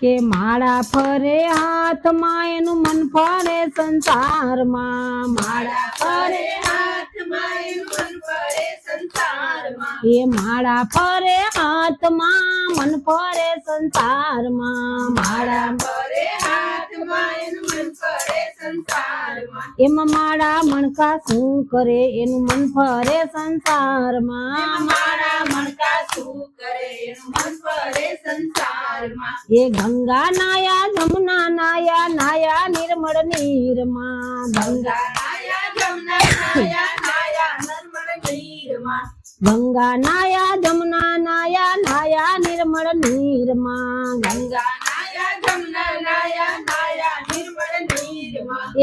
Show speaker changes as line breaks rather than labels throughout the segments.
કે માળા ફરે, હાથમાં એનું મન ફરે સંસારમાં. માળા
ફરે
એ માળા ફરે, હાથમાં મન ફરે સંસારમાં. માળા એમાં માળા મણકા શું કરે? એનું મન ફરે સંસારમાં.
મારા મણકા શું કરે? એનું મન ફરે સંસારમાં.
એ ગંગા નાયા જમુના નાયા નાયા નિર્મળ નીરમાં. ગંગા
નાયા જમુના નાયા નાયા નર્મળ નીરમાં.
ગંગા નાયા જમુના નાયા નાયા નિર્મળ નીરમાં. ગંગા
નાયા જમુના નાયા નાયા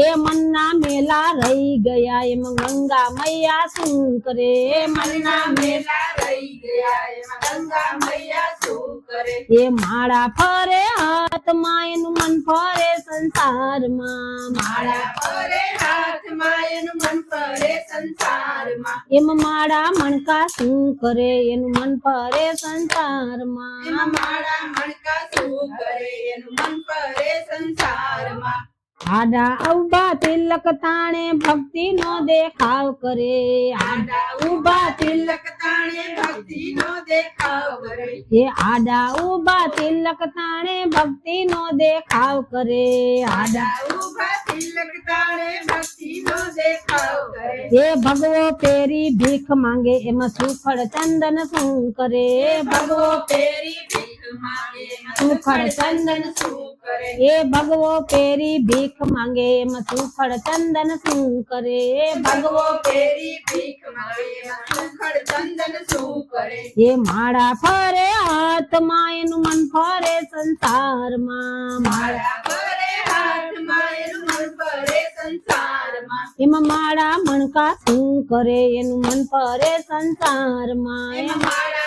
એ મનના મેલા રહી ગયા એમ ગંગા મૈયા શું કરે
મનના મેલા રહી ગયા એમાં ગંગા મૈયા શું કરે
એ માળા ફરે હાથમાં એનું મન ફરે સંસારમાં.
માળા ફરે હાથમાં એનું મન ફરે સંસારમાં.
એમ માળા મણકા શું કરે એનું મન ફરે સંસારમાં.
એમાં માળા મણકા શું કરે એનું મન ફરે સંસારમાં.
આડા ઊભા તિલક તાણે ભક્તિ નો દેખાવ કરે. આડા
ઊભા તિલક તાણે ભક્તિ નો દેખાવ કરે.
એ આડા ઊભા તિલક તાણે ભક્તિ નો દેખાવ કરે. આડા
આડા ઊભા તિલક તાણે ભક્તિ નો દેખાવ કરે.
એ ભગવો પેરી ભીખ માંગે એમાં સુફળ ચંદન શું કરે? ભગવો
પેરી ભીખ માંગે
સુફળ
ચંદન શું
એ ભગવો પેરી ભીખ માંગે એમ સુખડ ચંદન શું કરે
ભગવો પેરી ભીખ માંગે સુખડ ચંદન શું કરે
એ માળા ફરે હાથમાં એનું મન ફરે સંસારમાં. માળા
ફરે હાથમાં એનું મન ફરે સંસારમાં.
એમાં માળા મણકા શું કરે એનું મન ફરે સંસારમાં.
એમાં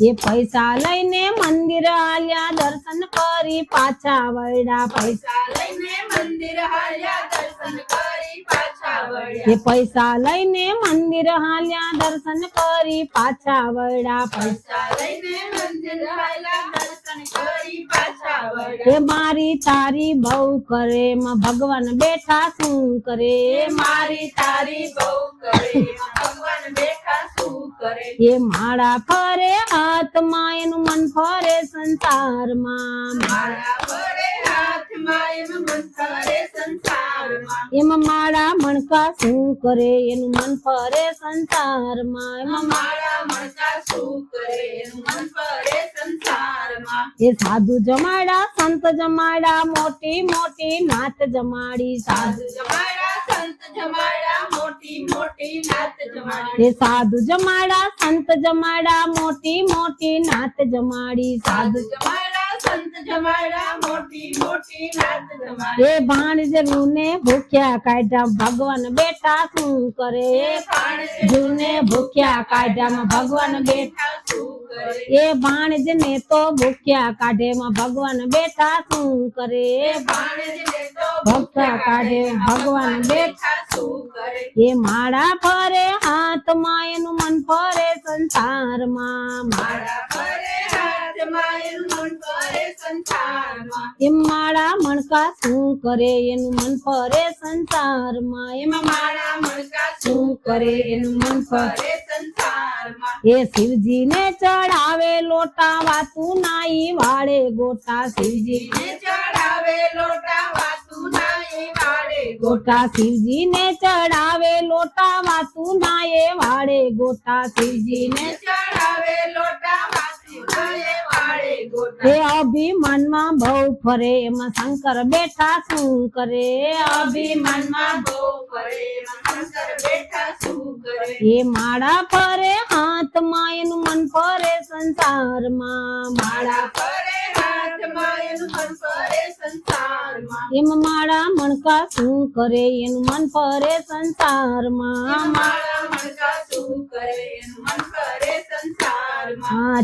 એ પૈસા લઈને મંદિર આલ્યા દર્શન કરી પાછા વળ્યા પૈસા.
લઈને મંદિર હાલ્યા દર્શન કરી પાછા વળ્યા.
એ પૈસા લઈને મંદિર હાલ્યા દર્શન કરી પાછા વળ્યા પૈસા.
લઈને મંદિર હાલ્યા દર્શન કરી પાછા વળ્યા.
એ મારી તારી બહુ કરે માં ભગવાન બેઠા શું કરે?
એ મારી તારી બહુ કરે
એ માળા ફરે હાથમાં એનું મન ફરે સંસારમાં. એમાં માળા મણકા શું કરે એનું મન ફરે સંસારમાં. એમાં
માળા મણકા શું કરે એનું મન ફરે સંસારમાં.
એ સાધુ જમાડા સંત જમાડા મોટી મોટી નાત જમાડી. સાધુ
સાધુ જમાડા સંત જમાડા મોટી મોટી નાત જમાડી.
એ સાધુ જમાડા સંત જમાડા મોટી મોટી નાત જમાડી. સાધુ
જમાડા સંત જમાડા મોટી મોટી નાત જમાડી.
એ ભાણજરું ને ભૂખ્યા કાઢ્યા ભગવાન બેઠા શું કરે? જુને ભૂખ્યા કાઢ્યામાં ભગવાન બેઠા
બેઠા શું
એ ભાણજ ને તો ભૂખ્યા કાઢે માં ભગવાન બેઠા શું કરે?
ભાણેજને તો કરે
એ માળા ફરે, હાથમાં એનું મન ફરે સંસારમાં.
એનું મન ફરે સંસારમાં
એમ માળા મણકા શું કરે, એનું મન ફરે સંસારમાં. એમાં
માળા મણકા
શું કરે એનું મન ફરે
સંસારમાં
એ શિવજી ને ચડાવે લોટા વાતું નાઈ વાળે ગોટા. શિવજી
ને ચડાવે લોટા
ગોટા શિવજી ને ચડાવે લોટા તું નાએ વાળે ગોટા શિવજી ને
ને ચડાવે લોટા અભિમાનમાં
એ અભિમાનમાં બહુ ફરે એમાં શંકર બેઠા શું કરે?
અભિમાનમાં બહુ ફરે શંકર બેઠા શું કરે?
એ માળા ફરે હાથમાં એનું મન ફરે સંસારમાં.
માળા ફરે હાથમાં એનું મન ફરે સંસારમાં.
એમ માળા મણકા શું કરે એનું મન ફરે સંસારમાં?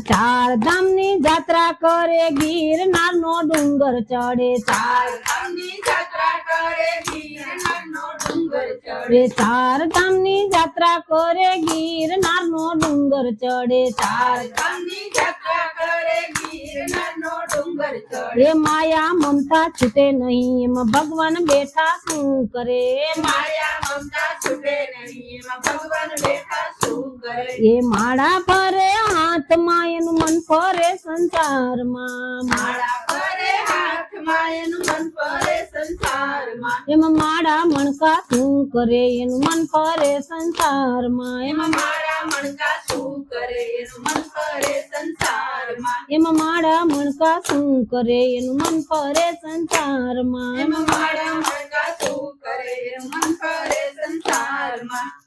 ચાર ધામની જાત્રા કરે ગીરનાર નો ડુંગર ચડે. ચાર
ચડે.
ચાર ધામની જાત્રા કરે ગીરનાર નો ડુંગર ચડે. ચાર
ધામની જાત્રા કરે ડુંગર
એ માયા મમતા છૂટે નહીં, એમાં ભગવાન બેઠા શું કરે?
માયા મમતા છૂટે નહીં એમાં ભગવાન બેઠા શું કરે
એ માળા ફરે હાથમાં એનું મન ફરે સંસારમાં.
માળા ફરે એનું મન ફરે સંસારમાં
એમાં માળા મણકા શું કરે, એનું મન ફરે સંસારમાં. એમાં
મારા મણકા શું કરે, એનું મન
એમાં માળા મણકા શું કરે? એનું મન ફરે સંસારમાં.
એમાં માળા મણકા શું કરે? એનું મન ફરે સંસારમાં.